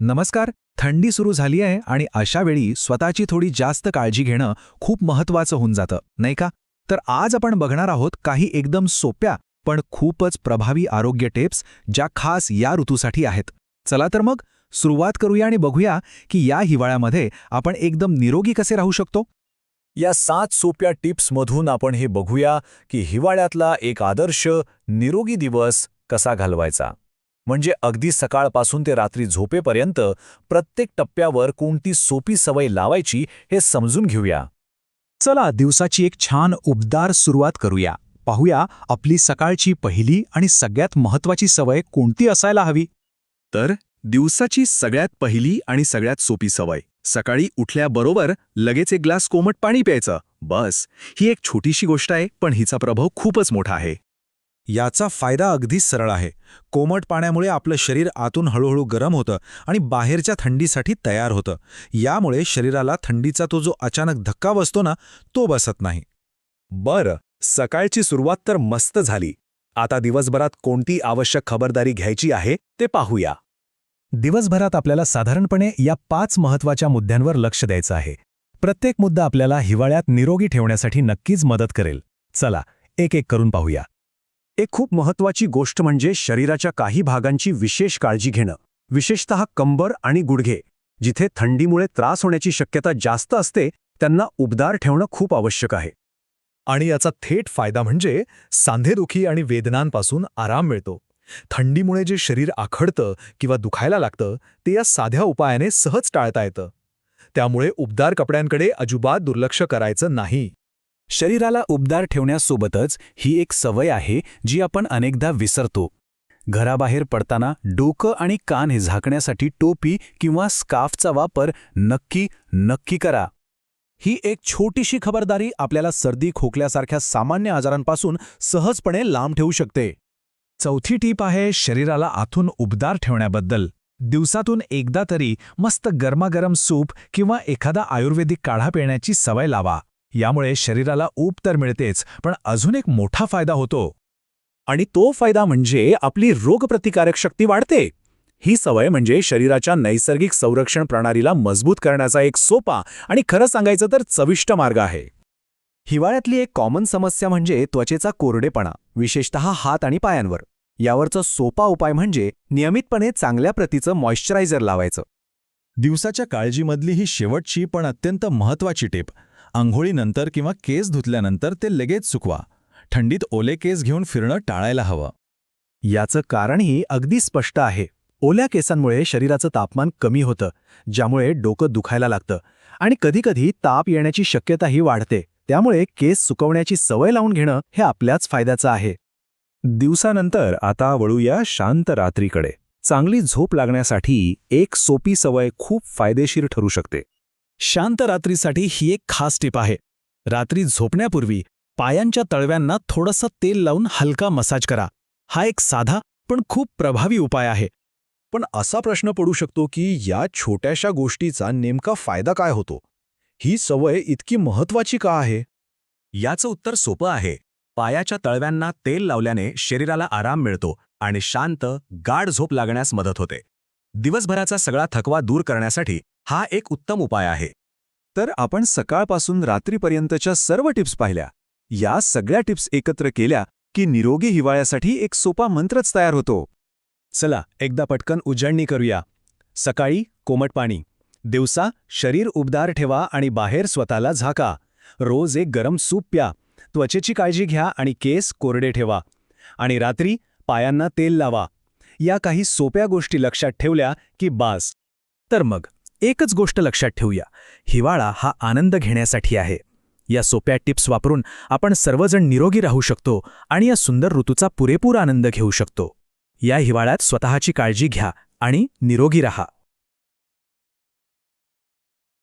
नमस्कार थंडी सुरू झाली आहे आणि अशावेळी स्वतःची थोडी जास्त काळजी घेणं खूप महत्वाचं होऊन जातं नाही का? तर आज आपण बघणार आहोत काही एकदम सोप्या पण खूपच प्रभावी आरोग्य टिप्स ज्या खास या ऋतूसाठी आहेत. चला तर मग सुरुवात करूया आणि बघूया की या हिवाळ्यामध्ये आपण एकदम निरोगी कसे राहू शकतो? या सात सोप्या टिप्समधून आपण हे बघूया की हिवाळ्यातला एक आदर्श निरोगी दिवस कसा घालवायचा. म्हणजे अगदी सकाळपासून ते रात्री झोपेपर्यंत प्रत्येक टप्प्यावर कोणती सोपी सवय लावायची हे समजून घेऊया. चला दिवसाची एक छान उबदार सुरुवात करूया. पाहूया आपली सकाळची पहिली आणि सगळ्यात महत्वाची सवय कोणती असायला हवी? तर दिवसाची सगळ्यात पहिली आणि सगळ्यात सोपी सवय. सकाळी उठल्याबरोबर लगेच एक ग्लास कोमट पाणी प्यायचं. बस. ही एक छोटीशी गोष्ट आहे पण हिचा प्रभाव खूपच मोठा आहे. याचा फायदा अगदी सरळ आहे. कोमट पाण्यामुळे आपलं शरीर आतून हळूहळू गरम होतं आणि बाहेरच्या थंडीसाठी तयार होतं. यामुळे शरीराला थंडीचा तो जो अचानक धक्का बसतो ना तो बसत नाही. बरं सकाळची सुरुवात तर मस्त झाली. आता दिवसभरात कोणती आवश्यक खबरदारी घ्यायची आहे ते पाहूया. दिवसभरात आपल्याला साधारणपणे या पाच महत्त्वाच्या मुद्द्यांवर लक्ष द्यायचं आहे. प्रत्येक मुद्दा आपल्याला हिवाळ्यात निरोगी ठेवण्यासाठी नक्कीच मदत करेल. चला एक एक करून पाहूया. एक खूप महत्वाची गोष्ट म्हणजे शरीराच्या काही भागांची विशेष काळजी घेणं. विशेषतः कंबर आणि गुडघे. जिथे थंडीमुळे त्रास होण्याची शक्यता जास्त असते त्यांना उबदार ठेवणं खूप आवश्यक आहे. आणि याचा थेट फायदा म्हणजे सांधेदुखी आणि वेदनांपासून आराम मिळतो. थंडीमुळे जे शरीर आखडतं किंवा दुखायला लागतं ते या साध्या उपायाने सहज टाळता येतं. त्यामुळे उबदार कपड्यांकडे अजिबात दुर्लक्ष करायचं नाही. शरीराला उबदार ठेवण्यासोबतच ही एक सवय आहे जी आपण अनेकदा विसरतो. घराबाहेर पडताना डोकं आणि कान हे झाकण्यासाठी टोपी किंवा स्काफचा वापर नक्की नक्की करा. ही एक छोटीशी खबरदारी आपल्याला सर्दी खोकल्यासारख्या सामान्य आजारांपासून सहजपणे लांब ठेवू शकते. चौथी टीप आहे शरीराला आतून उबदार ठेवण्याबद्दल. दिवसातून एकदा तरी मस्त गरमागरम सूप किंवा एखादा आयुर्वेदिक काढा पिण्याची सवय लावा. यामुळे शरीराला ऊब तर मिळतेच पण अजून एक मोठा फायदा होतो. आणि तो फायदा म्हणजे आपली रोगप्रतिकारक शक्ती वाढते. ही सवय म्हणजे शरीराच्या नैसर्गिक संरक्षण प्रणालीला मजबूत करण्याचा एक सोपा आणि खरं सांगायचं तर चविष्ट मार्ग आहे. हिवाळ्यातली एक कॉमन समस्या म्हणजे त्वचेचा कोरडेपणा विशेषतः हात आणि पायांवर. यावरचा सोपा उपाय म्हणजे नियमितपणे चांगल्या प्रतीचं मॉइश्चरायझर लावायचं. दिवसाच्या काळजीमधली ही शेवटची पण अत्यंत महत्वाची टेप. आंघोळीनंतर किंवा केस धुतल्यानंतर ते लगेच सुकवा. थंडीत ओले केस घेऊन फिरणं टाळायला हवं. याचं कारणही अगदी स्पष्ट आहे. ओल्या केसांमुळे शरीराचं तापमान कमी होतं ज्यामुळे डोकं दुखायला लागतं आणि कधीकधी ताप येण्याची शक्यताही वाढते. त्यामुळे केस सुकवण्याची सवय लावून घेणं हे आपल्याच फायद्याचं आहे. दिवसानंतर आता वळूया शांत रात्रीकडे. चांगली झोप लागण्यासाठी एक सोपी सवय खूप फायदेशीर ठरू शकते. शांत रात्रीसाठी ही एक खास टीप आहे. रात्री झोपण्यापूर्वी पायांच्या तळव्यांना थोडंसं तेल लावून हलका मसाज करा. हा एक साधा पण खूप प्रभावी उपाय आहे. पण असा प्रश्न पडू शकतो की या छोट्याशा गोष्टीचा नेमका फायदा काय होतो? ही सवय इतकी महत्वाची का आहे? याचं उत्तर सोपं आहे. पायाच्या तळव्यांना तेल लावल्याने शरीराला आराम मिळतो आणि शांत गाढ झोप लागण्यास मदत होते. दिवसभराचा सगळा थकवा दूर करण्यासाठी हा एक उत्तम उपाय आहे. तर आपण सकाळपासून रात्रीपर्यंतच्या सर्व टिप्स पाहिल्या. या सगळ्या टिप्स एकत्र केल्या की निरोगी हिवाळ्यासाठी एक सोपा मंत्रच तयार होतो. चला एकदा पटकन उजळणी करूया. सकाळी कोमट पाणी. दिवसा शरीर उबदार ठेवा आणि बाहेर स्वतःला झाका. रोज एक गरम सूप प्या. त्वचेची काळजी घ्या आणि केस कोरडे ठेवा. आणि रात्री पायांना तेल लावा. या काही सोप्या गोष्टी लक्षात ठेवल्या की बास. तर मग? एकच गोष्ट लक्षात ठेवूया. हिवाळा हा आनंद घेण्यासाठी आहे. या सोप्या टिप्स वापरून आपण सर्वजण निरोगी राहू शकतो आणि या सुंदर ऋतूचा पुरेपूर आनंद घेऊ शकतो. या हिवाळ्यात स्वतःची काळजी घ्या आणि निरोगी राहा.